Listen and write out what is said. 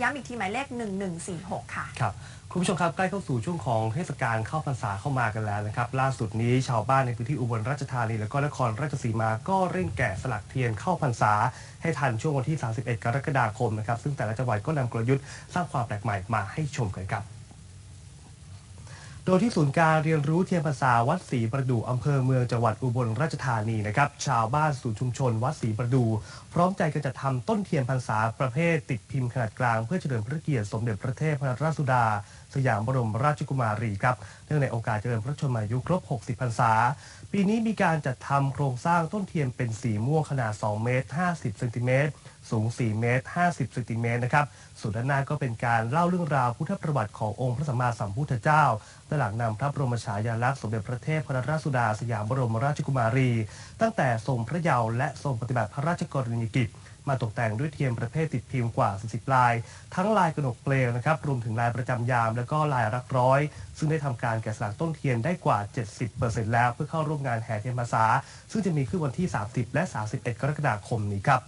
ย้ำอีกทีหมายเลข 1146 ค่ะ ครับคุณผู้ชมครับใกล้เข้าสู่ช่วงของเทศกาลเข้าพรรษาเข้ามากันแล้วนะครับ ล่าสุดนี้ชาวบ้านในพื้นที่อุบลราชธานีและก็นครราชสีมาก็เร่งแกะสลักเทียนเข้าพรรษา ให้ทันช่วงวันที่ 31 กรกฎาคมนะครับซึ่งแต่ละจังหวัดก็นำกลยุทธ์สร้างความแปลกใหม่มาให้ชมกันครับ ดยที่ศูนย์การเรียนรู้เทียนภาษาวัดศรีประดู่อำเภอเมืองจังหวัดอุบลราชธานีนะครับ ชาวบ้านศูนชุมชนวัดศรีประดู่พร้อมใจกันจัดทำต้นเทียนพรรษาประเภทติดพิมพ์ขนาดกลางเพื่อเฉลิมพระเกียรติสมเด็จพระเทพรัตนราชสุดา สยามบรมราชกุมารีครับเนื่องในโอกาสเจริญพระชนมายุครบ 60 พรรษา ปีนี้มีการจัดทำโครงสร้างต้นเทียนเป็นสีม่วงขนาด 2 เมตร 50 เซนติเมตรสูง 4 เมตร 50 เซนติเมตรนะครับส่วนด้านหน้าก็เป็นการเล่าเรื่องราวพุทธประวัติขององค์พระสัมมาสัมพุทธเจ้าและหลังนำพระบรมฉายาลักษณ์สมเด็จพระเทพพระราชสุดาสยามบรมราชกุมารี ตั้งแต่ทรงพระเยาว์และทรงปฏิบัติพระราชกรณียกิจ มาตกแต่งด้วยเทียนประเภทติดพิมพ์กว่า 40 ลาย ทั้งลายกระหนกเปลวนะครับรวมถึงลายประจำยาม และก็ลายรักร้อย ซึ่งได้ทำการแกะสลักต้นเทียนได้กว่า 70%แล้วเพื่อเข้าร่วมงานแห่เทียนพรรษาซึ่งจะมีขึ้นวันที่ 30 และ 31 กรกฎาคมนี้ครับ